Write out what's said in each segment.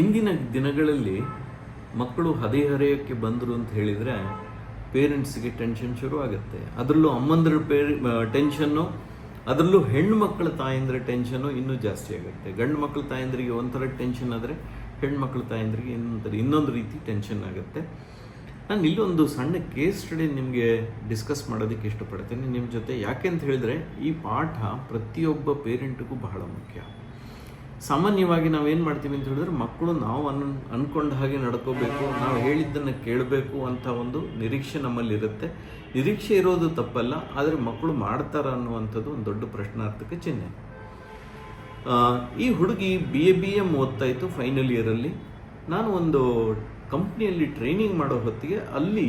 ಇಂದಿನ ದಿನಗಳಲ್ಲಿ ಮಕ್ಕಳು ಹದಿಹರೆಯಕ್ಕೆ ಬಂದರು ಅಂತ ಹೇಳಿದರೆ ಪೇರೆಂಟ್ಸ್ಗೆ ಟೆನ್ಷನ್ ಶುರು ಆಗುತ್ತೆ. ಅದರಲ್ಲೂ ಅಮ್ಮಂದ್ರ ಪೇರ್ ಟೆನ್ಷನ್ನು ಅದರಲ್ಲೂ ಹೆಣ್ಣು ಮಕ್ಕಳ ತಾಯಂದ್ರ ಟೆನ್ಷನ್ನು ಇನ್ನೂ ಜಾಸ್ತಿ ಆಗುತ್ತೆ. ಗಂಡು ಮಕ್ಕಳ ತಾಯಂದ್ರಿಗೆ ಒಂಥರ ಟೆನ್ಷನ್ ಆದರೆ ಹೆಣ್ಮಕ್ಳ ತಾಯಂದ್ರಿಗೆ ಇನ್ನೊಂಥರ, ಇನ್ನೊಂದು ರೀತಿ ಟೆನ್ಷನ್ ಆಗುತ್ತೆ. ನಾನು ಇಲ್ಲೊಂದು ಸಣ್ಣ ಕೇಸ್ ಸ್ಟಡಿ ನಿಮಗೆ ಡಿಸ್ಕಸ್ ಮಾಡೋದಕ್ಕೆ ಇಷ್ಟಪಡ್ತೀನಿ. ನಿಮ್ಮ ಜೊತೆ ಯಾಕೆ ಅಂತ ಹೇಳಿದ್ರೆ ಈ ಪಾಠ ಪ್ರತಿಯೊಬ್ಬ ಪೇರೆಂಟ್ಗೂ ಬಹಳ ಮುಖ್ಯ. ಸಾಮಾನ್ಯವಾಗಿ ನಾವೇನು ಮಾಡ್ತೀವಿ ಅಂತ ಹೇಳಿದ್ರೆ ಮಕ್ಕಳು ನಾವು ಅನ್, ಅನ್ಕೊಂಡ ಹಾಗೆ ನಡ್ಕೋಬೇಕು, ನಾವು ಹೇಳಿದ್ದನ್ನು ಕೇಳಬೇಕು ಅಂತ ಒಂದು ನಿರೀಕ್ಷೆ ನಮ್ಮಲ್ಲಿರುತ್ತೆ. ನಿರೀಕ್ಷೆ ಇರೋದು ತಪ್ಪಲ್ಲ, ಆದರೆ ಮಕ್ಕಳು ಮಾಡ್ತಾರ ಅನ್ನುವಂಥದ್ದು ಒಂದು ದೊಡ್ಡ ಪ್ರಶ್ನಾರ್ಥಕ ಚಿಹ್ನೆ. ಈ ಹುಡುಗಿ ಬಿ ಎ ಬಿ ಎಂ ಓದ್ತಾ ಇತ್ತು ಫೈನಲ್ ಇಯರಲ್ಲಿ ನಾನು ಒಂದು ಕಂಪ್ನಿಯಲ್ಲಿ ಟ್ರೈನಿಂಗ್ ಮಾಡೋ ಹೊತ್ತಿಗೆ ಅಲ್ಲಿ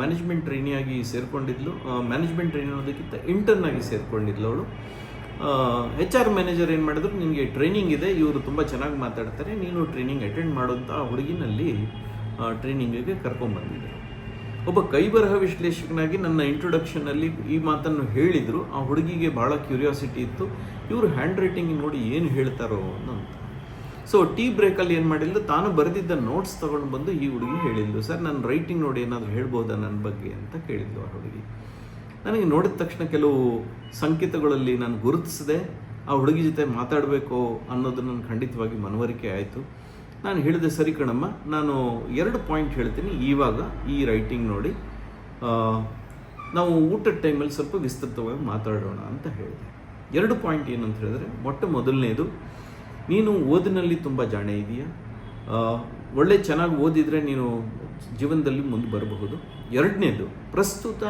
ಮ್ಯಾನೇಜ್ಮೆಂಟ್ ಟ್ರೈನಿಯಾಗಿ ಸೇರಿಕೊಂಡಿದ್ಲು. ಮ್ಯಾನೇಜ್ಮೆಂಟ್ ಟ್ರೈನಿ ಅನ್ನೋದಕ್ಕಿಂತ ಇಂಟರ್ನ್ ಆಗಿ ಸೇರಿಕೊಂಡಿದ್ಲು ಅವಳು. ಎಚ್ ಆರ್ ಮ್ಯಾನೇಜರ್ ಏನು ಮಾಡಿದ್ರು, ನಿಮಗೆ ಟ್ರೈನಿಂಗ್ ಇದೆ, ಇವರು ತುಂಬ ಚೆನ್ನಾಗಿ ಮಾತಾಡ್ತಾರೆ, ನೀನು ಟ್ರೈನಿಂಗ್ ಅಟೆಂಡ್ ಮಾಡೋಂಥ ಹುಡುಗಿನಲ್ಲಿ ಟ್ರೈನಿಂಗಿಗೆ ಕರ್ಕೊಂಡ್ಬಂದಿದ್ದೆ ಒಬ್ಬ ಕೈಬರಹ ವಿಶ್ಲೇಷಕನಾಗಿ ನನ್ನ ಇಂಟ್ರೊಡಕ್ಷನಲ್ಲಿ ಈ ಮಾತನ್ನು ಹೇಳಿದರು. ಆ ಹುಡುಗಿಗೆ ಭಾಳ ಕ್ಯೂರಿಯಾಸಿಟಿ ಇತ್ತು. ಇವರು ಹ್ಯಾಂಡ್ ರೈಟಿಂಗ್ ನೋಡಿ ಏನು ಹೇಳ್ತಾರೋ ಅಂತ ಸೊ ಟೀ ಬ್ರೇಕಲ್ಲಿ ಏನು ಮಾಡಿಲ್ಲ ತಾನು ಬರೆದಿದ್ದ ನೋಟ್ಸ್ ತೊಗೊಂಡು ಬಂದು ಈ ಹುಡುಗಿ ಹೇಳಿದ್ಲು. ಸರ್ ನನ್ನ ರೈಟಿಂಗ್ ನೋಡಿ ಏನಾದರೂ ಹೇಳ್ಬೋದಾ ನನ್ನ ಬಗ್ಗೆ? ಅಂತ ಕೇಳಿದ್ಲು ಆ ಹುಡುಗಿ. ನನಗೆ ನೋಡಿದ ತಕ್ಷಣ ಕೆಲವು ಸಂಕೇತಗಳಲ್ಲಿ ನಾನು ಗುರುತಿಸಿದೆ, ಆ ಹುಡುಗಿ ಜೊತೆ ಮಾತಾಡಬೇಕು ಅನ್ನೋದು ನನ್ನ ಖಂಡಿತವಾಗಿ ಮನವರಿಕೆ ಆಯಿತು. ನಾನು ಹೇಳಿದೆ, ಸರಿ ಕಣಮ್ಮ, ನಾನು ಎರಡು ಪಾಯಿಂಟ್ ಹೇಳ್ತೀನಿ ಇವಾಗ ಈ ರೈಟಿಂಗ್ ನೋಡಿ. ನಾವು ಊಟದ ಟೈಮಲ್ಲಿ ಸ್ವಲ್ಪ ವಿಸ್ತೃತವಾಗಿ ಮಾತಾಡೋಣ ಅಂತ ಹೇಳಿದೆ. ಎರಡು ಪಾಯಿಂಟ್ ಏನಂತ ಹೇಳಿದ್ರೆ, ಮೊಟ್ಟ ಮೊದಲನೇದು, ನೀನು ಓದಿನಲ್ಲಿ ತುಂಬ ಜಾಣೆ ಇದೆಯಾ? ಒಳ್ಳೆ ಚೆನ್ನಾಗಿ ಓದಿದರೆ ನೀನು ಜೀವನದಲ್ಲಿ ಮುಂದೆ ಬರಬಹುದು. ಎರಡನೇದು, ಪ್ರಸ್ತುತ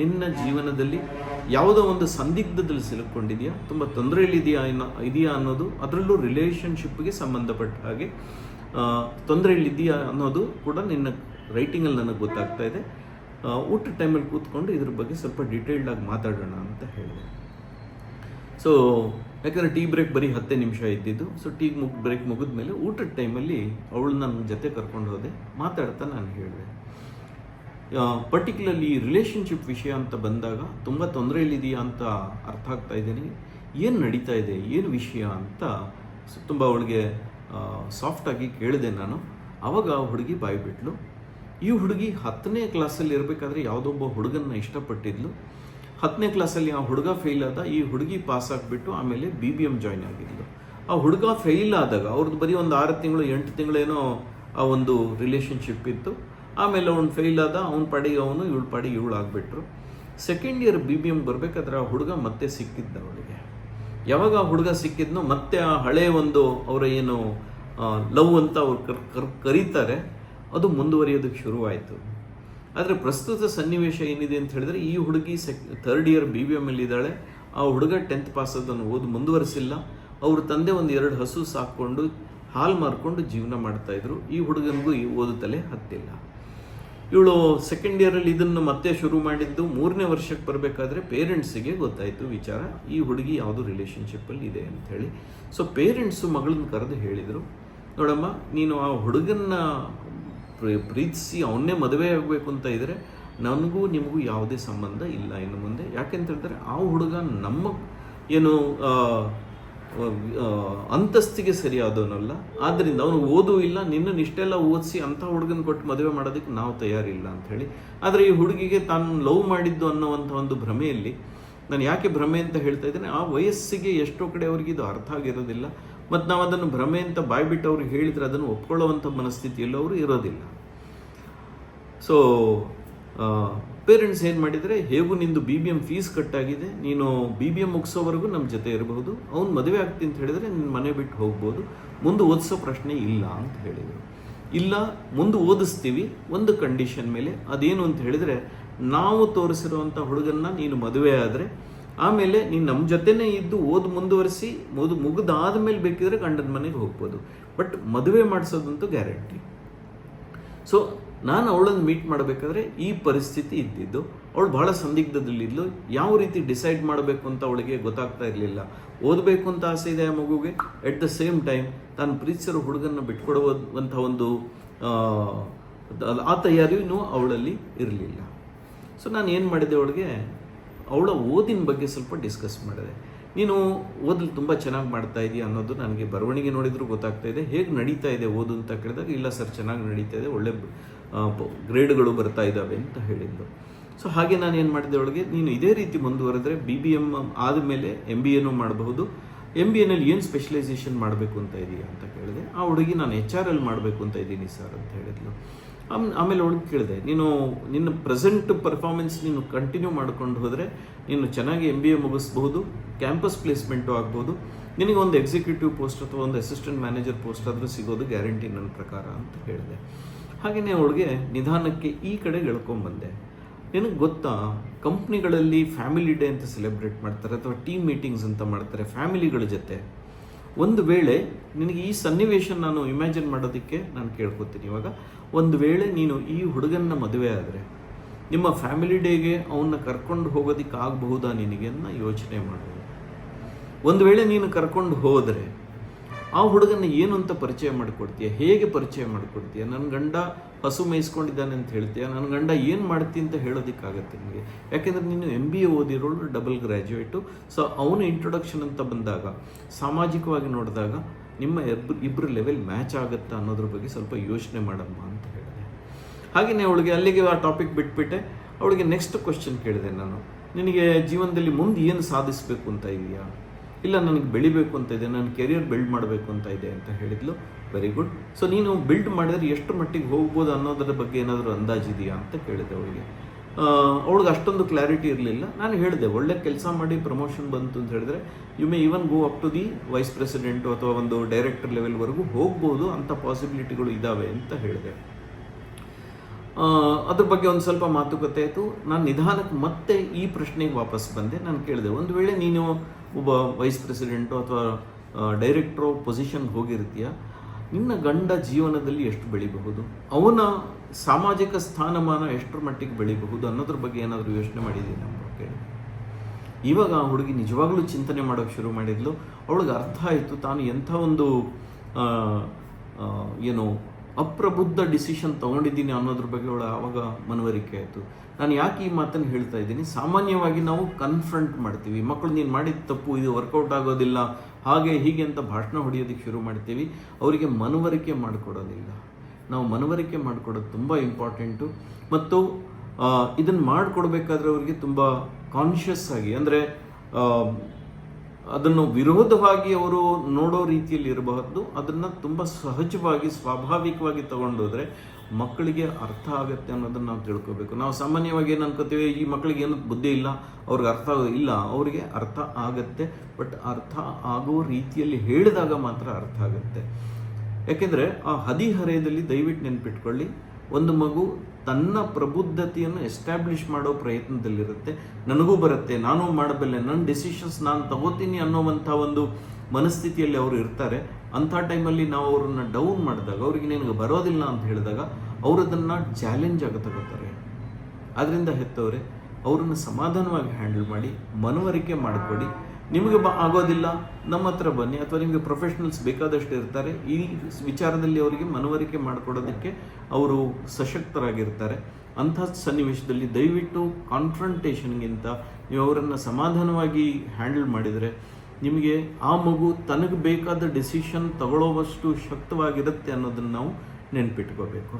ನಿನ್ನ ಜೀವನದಲ್ಲಿ ಯಾವುದೋ ಒಂದು ಸಂದಿಗ್ಧದಲ್ಲಿ ಸಿಲುಕೊಂಡಿದೆಯಾ? ತುಂಬ ತೊಂದರೆಯಲ್ಲಿದೆಯಾ ಏನೋ ಇದೆಯಾ ಅನ್ನೋದು, ಅದರಲ್ಲೂ ರಿಲೇಷನ್ಶಿಪ್ಗೆ ಸಂಬಂಧಪಟ್ಟ ಹಾಗೆ ತೊಂದರೆಯಲ್ಲಿದೆಯಾ ಅನ್ನೋದು ಕೂಡ ನಿನ್ನ ರೈಟಿಂಗಲ್ಲಿ ನನಗೆ ಗೊತ್ತಾಗ್ತಾ ಇದೆ. ಊಟ ಟೈಮಲ್ಲಿ ಕೂತ್ಕೊಂಡು ಇದ್ರ ಬಗ್ಗೆ ಸ್ವಲ್ಪ ಡೀಟೇಲ್ಡಾಗಿ ಮಾತಾಡೋಣ ಅಂತ ಹೇಳಿದೆ. ಸೊ ಯಾಕಂದರೆ ಟೀ ಬ್ರೇಕ್ ಬರೀ ಹತ್ತೇ ನಿಮಿಷ ಇದ್ದಿದ್ದು ಸೊ ಟೀ ಮುಗ್, ಬ್ರೇಕ್ ಮುಗಿದ ಮೇಲೆ ಊಟದ ಟೈಮಲ್ಲಿ ಅವಳು ನನ್ನ ಜೊತೆ ಕರ್ಕೊಂಡು ಹೋದೆ, ಮಾತಾಡ್ತಾ ನಾನು ಹೇಳಿದೆ. ಪರ್ಟಿಕ್ಯುಲರ್ಲಿ ರಿಲೇಷನ್ಶಿಪ್ ವಿಷಯ ಅಂತ ಬಂದಾಗ ತುಂಬ ತೊಂದರೆಯಲ್ಲಿದೆಯಾ ಅಂತ ಅರ್ಥ ಆಗ್ತಾ ಇದ್ದೀನಿ ಏನು ನಡೀತಾ ಇದೆ, ಏನು ವಿಷಯ ಅಂತ ತುಂಬ ಅವಳಿಗೆ ಸಾಫ್ಟಾಗಿ ಕೇಳಿದೆ ನಾನು. ಆವಾಗ ಆ ಹುಡುಗಿ ಬಾಯ್ಬಿಟ್ಲು ಈ ಹುಡುಗಿ ಹತ್ತನೇ ಕ್ಲಾಸಲ್ಲಿ ಇರಬೇಕಾದ್ರೆ ಯಾವುದೊಬ್ಬ ಹುಡುಗನ್ನ ಇಷ್ಟಪಟ್ಟಿದ್ಲು. ಹತ್ತನೇ ಕ್ಲಾಸಲ್ಲಿ ಆ ಹುಡುಗ ಫೇಲ್ ಆದ, ಈ ಹುಡುಗಿ ಪಾಸ್ ಆಗಿಬಿಟ್ಟು ಆಮೇಲೆ ಬಿ ಬಿ ಎಂ ಜಾಯ್ನ್ ಆಗಿದ್ಲು. ಆ ಹುಡುಗ ಫೇಲ್ ಆದಾಗ ಅವ್ರದ್ದು ಬರೀ ಒಂದು ಆರು ತಿಂಗಳು, ಎಂಟು ತಿಂಗಳೇನೋ ಆ ಒಂದು ರಿಲೇಷನ್ಶಿಪ್ ಇತ್ತು. ಆಮೇಲೆ ಅವ್ನು ಫೇಲ್ ಆದ, ಅವ್ನ ಪಾಡಿಗೆ ಅವನು ಇವಳು ಪಾಡಿಗೆ ಇವಳು ಆಗಿಬಿಟ್ರು. Second year B B M ಬರಬೇಕಾದ್ರೆ ಆ ಹುಡುಗ ಮತ್ತೆ ಸಿಕ್ಕಿದ್ದ ಅವಳಿಗೆ. ಯಾವಾಗ ಆ ಹುಡುಗ ಸಿಕ್ಕಿದ್ನೋ, ಮತ್ತೆ ಆ ಹಳೆ ಒಂದು ಅವರ ಏನು ಲವ್ ಅಂತ ಅವ್ರು ಕರ್ ಕರ್, ಕರೀತಾರೆ, ಅದು ಮುಂದುವರಿಯೋದಕ್ಕೆ ಶುರುವಾಯಿತು. ಆದರೆ ಪ್ರಸ್ತುತ ಸನ್ನಿವೇಶ ಏನಿದೆ ಅಂತ ಹೇಳಿದ್ರೆ ಈ ಹುಡುಗಿ sec third year B B M ಇದ್ದಾಳೆ ಆ ಹುಡುಗ ಟೆಂತ್ ಪಾಸ್ ಅದನ್ನು ಓದಿ ಮುಂದುವರಿಸಿಲ್ಲ. ಅವ್ರ ತಂದೆ ಒಂದು ಎರಡು ಹಸು ಸಾಕೊಂಡು ಹಾಲು ಮಾರ್ಕೊಂಡು ಜೀವನ ಮಾಡ್ತಾ ಇದ್ರು. ಈ ಹುಡುಗನಿಗೂ ಈ ಓದುತ್ತಲೇ ತಲೆ ಹತ್ತಿಲ್ಲ. ಇವಳು ಸೆಕೆಂಡ್ ಇಯರಲ್ಲಿ ಇದನ್ನು ಮತ್ತೆ ಶುರು ಮಾಡಿದ್ದು ಮೂರನೇ ವರ್ಷಕ್ಕೆ ಬರಬೇಕಾದ್ರೆ ಪೇರೆಂಟ್ಸಿಗೆ ಗೊತ್ತಾಯಿತು ವಿಚಾರ. ಈ ಹುಡುಗಿ ಯಾವುದು ರಿಲೇಶನ್ಶಿಪ್ಪಲ್ಲಿ ಇದೆ ಅಂತ ಹೇಳಿ. ಸೊ ಪೇರೆಂಟ್ಸು ಮಗಳನ್ನ ಕರೆದು ಹೇಳಿದರು. ನೋಡಮ್ಮ, ನೀನು ಆ ಹುಡುಗನ್ನ ಪ್ರೀತಿಸಿ ಅವನ್ನೇ ಮದುವೆ ಆಗಬೇಕು ಅಂತ ಇದ್ದರೆ ನನಗೂ ನಿಮಗೂ ಯಾವುದೇ ಸಂಬಂಧ ಇಲ್ಲ ಇನ್ನು ಮುಂದೆ. ಯಾಕೆಂತ ಹೇಳಿದ್ರೆ ಆ ಹುಡುಗ ನಮ್ಮ ಏನು ಅಂತಸ್ತಿಗೆ ಸರಿಯಾದವನಲ್ಲ. ಆದ್ದರಿಂದ ಅವನು ಓದೂ ಇಲ್ಲ. ನಿನ್ನನ್ನು ಇಷ್ಟೆಲ್ಲ ಓದಿಸಿ ಅಂಥ ಹುಡುಗನ ಕೊಟ್ಟು ಮದುವೆ ಮಾಡೋದಕ್ಕೆ ನಾವು ತಯಾರಿಲ್ಲ ಅಂಥೇಳಿ ಆದರೆ ಈ ಹುಡುಗಿಗೆ ತಾನು ಲವ್ ಮಾಡಿದ್ದು ಅನ್ನೋವಂಥ ಒಂದು ಭ್ರಮೆಯಲ್ಲಿ, ನಾನು ಯಾಕೆ ಭ್ರಮೆ ಅಂತ ಹೇಳ್ತಾ ಇದ್ದೇನೆ, ಆ ವಯಸ್ಸಿಗೆ ಎಷ್ಟೋ ಕಡೆ ಅವ್ರಿಗೆ ಇದು ಅರ್ಥ ಆಗಿರೋದಿಲ್ಲ. ಮತ್ತು ನಾವು ಅದನ್ನು ಭ್ರಮೆ ಅಂತ ಬಾಯ್ಬಿಟ್ಟು ಅವ್ರಿಗೆ ಹೇಳಿದರೆ ಅದನ್ನು ಒಪ್ಕೊಳ್ಳುವಂಥ ಮನಸ್ಥಿತಿಯಲ್ಲಿ ಅವರು ಇರೋದಿಲ್ಲ. ಸೊ ಪೇರೆಂಟ್ಸ್ ಏನು ಮಾಡಿದರೆ, ಹೇಗೂ ನಿಂದು ಬಿ ಬಿ ಎಂ ಫೀಸ್ ಕಟ್ಟಾಗಿದೆ, ನೀನು ಬಿ ಬಿ ಎಂ ಮುಗಿಸೋವರೆಗೂ ನಮ್ಮ ಜೊತೆ ಇರಬಹುದು, ಅವ್ನು ಮದುವೆ ಆಗ್ತೀನಿ ಅಂತ ಹೇಳಿದರೆ ನಿನ್ನ ಮನೆ ಬಿಟ್ಟು ಹೋಗ್ಬೋದು, ಮುಂದೆ ಓದಿಸೋ ಪ್ರಶ್ನೆ ಇಲ್ಲ ಅಂತ ಹೇಳಿದರು. ಇಲ್ಲ, ಮುಂದೆ ಓದಿಸ್ತೀವಿ, ಒಂದು ಕಂಡೀಷನ್ ಮೇಲೆ, ಅದೇನು ಅಂತ ಹೇಳಿದರೆ, ನಾವು ತೋರಿಸಿರುವಂಥ ಹುಡುಗನ್ನ ನೀನು ಮದುವೆ ಆದರೆ ಆಮೇಲೆ ನೀನು ನಮ್ಮ ಜೊತೆನೇ ಇದ್ದು ಓದು ಮುಂದುವರಿಸಿ ಮುದು ಮುಗಿದಾದ ಮೇಲೆ ಬೇಕಿದ್ರೆ ಗಂಡನ ಮನೆಗೆ ಹೋಗ್ಬೋದು. ಬಟ್ ಮದುವೆ ಮಾಡಿಸೋದಂತೂ ಗ್ಯಾರಂಟಿ. ಸೊ ನಾನು ಅವಳನ್ನು ಮೀಟ್ ಮಾಡಬೇಕಾದ್ರೆ ಈ ಪರಿಸ್ಥಿತಿ ಇದ್ದಿದ್ದು. ಅವಳು ಬಹಳ ಸಂದಿಗ್ಧದಲ್ಲಿದ್ಲು. ಯಾವ ರೀತಿ ಡಿಸೈಡ್ ಮಾಡಬೇಕು ಅಂತ ಅವಳಿಗೆ ಗೊತ್ತಾಗ್ತಾ ಇರಲಿಲ್ಲ. ಓದಬೇಕು ಅಂತ ಆಸೆ ಇದೆ ಆ ಮಗುಗೆ. ಎಟ್ ದ ಸೇಮ್ ಟೈಮ್ ತಾನು ಪ್ರೀತಿಸಿರೋ ಹುಡುಗನ್ನ ಬಿಟ್ಕೊಡುವಂಥ ಒಂದು, ಆ ತಯಾರಿಯೂ ಅವಳಲ್ಲಿ ಇರಲಿಲ್ಲ. ಸೊ ನಾನು ಏನು ಮಾಡಿದೆ ಅವಳಿಗೆ? ಅವಳ ಓದಿನ ಬಗ್ಗೆ ಸ್ವಲ್ಪ ಡಿಸ್ಕಸ್ ಮಾಡಿದೆ. ನೀನು ಓದಲು ತುಂಬ ಚೆನ್ನಾಗಿ ಮಾಡ್ತಾ ಇದೀಯ ಅನ್ನೋದು ನನಗೆ ಬರವಣಿಗೆ ನೋಡಿದರೂ ಗೊತ್ತಾಗ್ತಾ ಇದೆ. ಹೇಗೆ ನಡೀತಾ ಇದೆ ಓದು ಅಂತ ಕೇಳಿದಾಗ, ಇಲ್ಲ ಸರ್, ಚೆನ್ನಾಗಿ ನಡೀತಾ ಇದೆ, ಒಳ್ಳೆ ಗ್ರೇಡ್ಗಳು ಬರ್ತಾ ಇದ್ದಾವೆ ಅಂತ ಹೇಳಿದ್ದು. ಸೊ ಹಾಗೆ ನಾನು ಏನು ಮಾಡಿದೆ ಒಳಗೆ ನೀನು ಇದೇ ರೀತಿ ಮುಂದುವರೆದ್ರೆ ಬಿ ಬಿ ಎಂ ಆದಮೇಲೆ ಎಂ ಬಿ ಎನೂ ಮಾಡಬಹುದು. ಎಂ ಬಿ ಎನಲ್ಲಿ ಏನು ಸ್ಪೆಷಲೈಸೇಷನ್ ಮಾಡಬೇಕು ಅಂತ ಇದೆಯಾ ಅಂತ ಕೇಳಿದೆ. ಆ ಹುಡುಗಿ, ನಾನು ಎಚ್ ಆರ್ ಎಲ್ ಮಾಡಬೇಕು ಅಂತ ಇದ್ದೀನಿ ಸರ್ ಅಂತ ಹೇಳಿದ್ಲು. ಆಮ್ ಆಮೇಲೆ ಅವಳಿಗೆ ಕೇಳಿದೆ, ನೀನು ನಿನ್ನ ಪ್ರೆಸೆಂಟ್ ಪರ್ಫಾರ್ಮೆನ್ಸ್ ನೀನು ಕಂಟಿನ್ಯೂ ಮಾಡ್ಕೊಂಡು ಹೋದರೆ ನೀನು ಚೆನ್ನಾಗಿ ಎಂ ಬಿ ಎ ಮುಗಿಸ್ಬಹುದು ಕ್ಯಾಂಪಸ್ ಪ್ಲೇಸ್ಮೆಂಟು ಆಗ್ಬೋದು ನಿನಗೆ ಒಂದು ಎಕ್ಸಿಕ್ಯೂಟಿವ್ ಪೋಸ್ಟ್ ಅಥವಾ ಒಂದು ಅಸಿಸ್ಟೆಂಟ್ ಮ್ಯಾನೇಜರ್ ಪೋಸ್ಟ್ ಆದರೂ ಸಿಗೋದು ಗ್ಯಾರಂಟಿ ನನ್ನ ಪ್ರಕಾರ ಅಂತ ಹೇಳಿದೆ. ಹಾಗೆಯೇ ಅವಳಿಗೆ ನಿಧಾನಕ್ಕೆ ಈ ಕಡೆ ಎಳ್ಕೊಂಬಂದೆ. ನಿನಗೆ ಗೊತ್ತಾ ಕಂಪ್ನಿಗಳಲ್ಲಿ ಫ್ಯಾಮಿಲಿ ಡೇ ಅಂತ ಸೆಲೆಬ್ರೇಟ್ ಮಾಡ್ತಾರೆ ಅಥವಾ ಟೀಮ್ ಮೀಟಿಂಗ್ಸ್ ಅಂತ ಮಾಡ್ತಾರೆ ಫ್ಯಾಮಿಲಿಗಳ ಜೊತೆ. ಒಂದು ವೇಳೆ ನಿನಗೆ ಈ ಸನ್ನಿವೇಶ ನಾನು ಇಮ್ಯಾಜಿನ್ ಮಾಡೋದಕ್ಕೆ ನಾನು ಕೇಳ್ಕೊತೀನಿ. ಇವಾಗ ಒಂದು ವೇಳೆ ನೀನು ಈ ಹುಡುಗನ ಮದುವೆ ಆದರೆ ನಿಮ್ಮ ಫ್ಯಾಮಿಲಿ ಡೇಗೆ ಅವನ್ನ ಕರ್ಕೊಂಡು ಹೋಗೋದಕ್ಕೆ ಆಗಬಹುದಾ ನಿನಗೆ ಅನ್ನ ಯೋಚನೆ ಮಾಡೋದು ಒಂದು ವೇಳೆ ನೀನು ಕರ್ಕೊಂಡು ಹೋದರೆ ಆ ಹುಡುಗನ ಏನು ಅಂತ ಪರಿಚಯ ಮಾಡಿಕೊಡ್ತೀಯ? ಹೇಗೆ ಪರಿಚಯ ಮಾಡಿಕೊಡ್ತೀಯ? ನನ್ನ ಗಂಡ ಹಸು ಮೇಯಿಸ್ಕೊಂಡಿದ್ದಾನೆ ಅಂತ ಹೇಳ್ತೀಯ? ನನ್ನ ಗಂಡ ಏನು ಮಾಡ್ತಿ ಅಂತ ಹೇಳೋದಕ್ಕಾಗತ್ತೆ ನಿಮಗೆ. ಯಾಕೆಂದರೆ ನೀನು ಎಂ ಬಿ ಎ ಓದಿರೋಳು ಡಬಲ್ ಗ್ರ್ಯಾಜುಯೇಟು ಸೊ ಅವನ ಇಂಟ್ರೊಡಕ್ಷನ್ ಅಂತ ಬಂದಾಗ, ಸಾಮಾಜಿಕವಾಗಿ ನೋಡಿದಾಗ ನಿಮ್ಮ ಇಬ್ಬರು ಇಬ್ಬರು ಲೆವೆಲ್ ಮ್ಯಾಚ್ ಆಗುತ್ತಾ ಅನ್ನೋದ್ರ ಬಗ್ಗೆ ಸ್ವಲ್ಪ ಯೋಚನೆ ಮಾಡಮ್ಮ ಅಂತ ಹೇಳಿದೆ. ಹಾಗೆಯೇ ಅವಳಿಗೆ ಅಲ್ಲಿಗೆ ಆ ಟಾಪಿಕ್ ಬಿಟ್ಬಿಟ್ಟೆ. ಅವಳಿಗೆ ನೆಕ್ಸ್ಟ್ ಕ್ವಶನ್ ಕೇಳಿದೆ ನಾನು. ನಿನಗೆ ಜೀವನದಲ್ಲಿ ಮುಂದೆ ಏನು ಸಾಧಿಸಬೇಕು ಅಂತ ಇದೆಯಾ ಇಲ್ಲ, ನನಗೆ ಬೆಳಿಬೇಕು ಅಂತ ಇದೆ, ನನ್ನ ಕೆರಿಯರ್ ಬಿಲ್ಡ್ ಮಾಡಬೇಕು ಅಂತ ಇದೆ ಅಂತ ಹೇಳಿದ್ಲು. ವೆರಿ ಗುಡ್ ಸೊ ನೀನು ಬಿಲ್ಡ್ ಮಾಡಿದ್ರೆ ಎಷ್ಟು ಮಟ್ಟಿಗೆ ಹೋಗ್ಬೋದು ಅನ್ನೋದರ ಬಗ್ಗೆ ಏನಾದರೂ ಅಂದಾಜಿದೆಯಾ ಅಂತ ಕೇಳಿದೆ ಅವಳಿಗೆ. ಅವಳಿಗೆ ಅಷ್ಟೊಂದು ಕ್ಲಾರಿಟಿ ಇರಲಿಲ್ಲ. ನಾನು ಹೇಳಿದೆ, ಒಳ್ಳೆ ಕೆಲಸ ಮಾಡಿ ಪ್ರಮೋಷನ್ ಬಂತು ಅಂತ ಹೇಳಿದ್ರೆ you may even go up to the vice president ಅಥವಾ ಒಂದು ಡೈರೆಕ್ಟರ್ ಲೆವೆಲ್ವರೆಗೂ ಹೋಗ್ಬೋದು ಅಂಥ ಪಾಸಿಬಿಲಿಟಿಗಳು ಇದ್ದಾವೆ ಅಂತ ಹೇಳಿದೆ. ಅದ್ರ ಬಗ್ಗೆ ಒಂದು ಸ್ವಲ್ಪ ಮಾತುಕತೆ ಆಯಿತು. ನಾನು ನಿಧಾನಕ್ಕೆ ಮತ್ತೆ ಈ ಪ್ರಶ್ನೆಗೆ ವಾಪಸ್ ಬಂದೆ. ನಾನು ಕೇಳಿದೆ, ಒಂದು ವೇಳೆ ನೀನು ಒಬ್ಬ ವೈಸ್ ಪ್ರೆಸಿಡೆಂಟು ಅಥವಾ ಡೈರೆಕ್ಟ್ರು ಪೊಸಿಷನ್ಗೆ ಹೋಗಿರ್ತೀಯ? ನಿನ್ನ ಗಂಡ ಜೀವನದಲ್ಲಿ ಎಷ್ಟು ಬೆಳಿಬಹುದು? ಅವನ ಸಾಮಾಜಿಕ ಸ್ಥಾನಮಾನ ಎಷ್ಟರ ಮಟ್ಟಿಗೆ ಬೆಳಿಬಹುದು ಅನ್ನೋದ್ರ ಬಗ್ಗೆ ಏನಾದರೂ ಯೋಚನೆ ಮಾಡಿದ್ದೀನಿ ನಮ್ಮ ಕೇಳಿ ಇವಾಗ ಆ ಹುಡುಗಿ ನಿಜವಾಗ್ಲೂ ಚಿಂತನೆ ಮಾಡೋಕ್ಕೆ ಶುರು ಮಾಡಿದ್ಲು. ಅವಳಿಗೆ ಅರ್ಥ ಆಯಿತು, ತಾನು ಎಂಥ ಒಂದು ಏನು ಅಪ್ರಬುದ್ಧ ಡಿಸಿಷನ್ ತಗೊಂಡಿದ್ದೀನಿ ಅನ್ನೋದ್ರ ಬಗ್ಗೆ ಅವಳ ಆವಾಗ ಮನವರಿಕೆ ಆಯಿತು. ನಾನು ಯಾಕೆ ಈ ಮಾತನ್ನು ಹೇಳ್ತಾ ಇದ್ದೀನಿ? ಸಾಮಾನ್ಯವಾಗಿ ನಾವು ಕನ್ಫ್ರಂಟ್ ಮಾಡ್ತೀವಿ. ಮಕ್ಕಳು ನೀನು ಮಾಡಿದ ತಪ್ಪು, ಇದು ವರ್ಕೌಟ್ ಆಗೋದಿಲ್ಲ, ಹಾಗೆ ಹೀಗೆ ಅಂತ ಭಾಷಣ ಹೊಡೆಯೋದಕ್ಕೆ ಶುರು ಮಾಡ್ತೀವಿ. ಅವರಿಗೆ ಮನವರಿಕೆ ಮಾಡಿಕೊಡೋದಿಲ್ಲ. ನಾವು ಮನವರಿಕೆ ಮಾಡಿಕೊಡೋದು ತುಂಬ ಇಂಪಾರ್ಟೆಂಟು ಮತ್ತು ಇದನ್ನು ಮಾಡಿಕೊಡ್ಬೇಕಾದ್ರೆ ಅವರಿಗೆ ತುಂಬ ಕಾನ್ಷಿಯಸ್ ಆಗಿ, ಅಂದರೆ ಅದನ್ನು ವಿರೋಧವಾಗಿ ಅವರು ನೋಡೋ ರೀತಿಯಲ್ಲಿ ಇರಬಹುದು. ಅದನ್ನು ತುಂಬ ಸಹಜವಾಗಿ, ಸ್ವಾಭಾವಿಕವಾಗಿ ತಗೊಂಡೋದ್ರೆ ಮಕ್ಕಳಿಗೆ ಅರ್ಥ ಆಗುತ್ತೆ ಅನ್ನೋದನ್ನು ನಾವು ತಿಳ್ಕೋಬೇಕು. ನಾವು ಸಾಮಾನ್ಯವಾಗಿ ಏನು ಅನ್ಕೋತೀವಿ, ಈ ಮಕ್ಕಳಿಗೆ ಏನು ಬುದ್ಧಿ ಇಲ್ಲ, ಅವ್ರಿಗೆ ಅರ್ಥ ಇಲ್ಲ, ಅವರಿಗೆ ಅರ್ಥ ಆಗುತ್ತೆ, ಬಟ್ ಅರ್ಥ ಆಗೋ ರೀತಿಯಲ್ಲಿ ಹೇಳಿದಾಗ ಮಾತ್ರ ಅರ್ಥ ಆಗುತ್ತೆ. ಯಾಕೆಂದರೆ ಆ ಹದಿಹರೆಯದಲ್ಲಿ ದಯವಿಟ್ಟು ನೆನ್ಪಿಟ್ಕೊಳ್ಳಿ ಒಂದು ಮಗು ತನ್ನ ಪ್ರಬುದ್ಧತೆಯನ್ನು ಎಸ್ಟಾಬ್ಲಿಷ್ ಮಾಡೋ ಪ್ರಯತ್ನದಲ್ಲಿರುತ್ತೆ, ನನಗೂ ಬರುತ್ತೆ, ನಾನು ಮಾಡಬಲ್ಲೆ, ನನ್ನ ಡಿಸಿಷನ್ಸ್ ನಾನು ತಗೋತೀನಿ ಅನ್ನೋವಂಥ ಒಂದು ಮನಸ್ಥಿತಿಯಲ್ಲಿ ಅವರು ಇರ್ತಾರೆ. ಅಂಥ ಟೈಮಲ್ಲಿ ನಾವು ಅವ್ರನ್ನ ಡೌನ್ ಮಾಡಿದಾಗ, ಅವ್ರಿಗೆ ನಿನಗೆ ಬರೋದಿಲ್ಲ ಅಂತ ಹೇಳಿದಾಗ ಅವರು ಅದನ್ನು ಚಾಲೆಂಜ್ ಆಗಿ ತಗೋತಾರೆ. ಅದರಿಂದ ಹೆತ್ತವರೆ, ಅವರನ್ನು ಸಮಾಧಾನವಾಗಿ ಹ್ಯಾಂಡಲ್ ಮಾಡಿ, ಮನವರಿಕೆ ಮಾಡಿಕೊಡಿ. ನಿಮಗೆ ಬ ಆಗೋದಿಲ್ಲ, ನಮ್ಮ ಹತ್ರ ಬನ್ನಿ ಅಥವಾ ನಿಮಗೆ ಪ್ರೊಫೆಷನಲ್ಸ್ ಬೇಕಾದಷ್ಟು ಇರ್ತಾರೆ. ಈ ವಿಚಾರದಲ್ಲಿ ಅವರಿಗೆ ಮನವರಿಕೆ ಮಾಡಿಕೊಡೋದಕ್ಕೆ ಅವರು ಸಶಕ್ತರಾಗಿರ್ತಾರೆ. ಅಂಥ ಸನ್ನಿವೇಶದಲ್ಲಿ ದಯವಿಟ್ಟು ಕಾನ್ಫ್ರಂಟೇಷನ್ಗಿಂತ ನೀವು ಅವರನ್ನು ಸಮಾಧಾನವಾಗಿ ಹ್ಯಾಂಡಲ್ ಮಾಡಿದರೆ ನಿಮಗೆ ಆ ಮಗು ತನಗೆ ಬೇಕಾದ ಡಿಸಿಷನ್ ತಗೊಳ್ಳೋವಷ್ಟು ಶಕ್ತವಾಗಿರುತ್ತೆ ಅನ್ನೋದನ್ನು ನಾವು ನೆನ್ಪಿಟ್ಕೋಬೇಕು.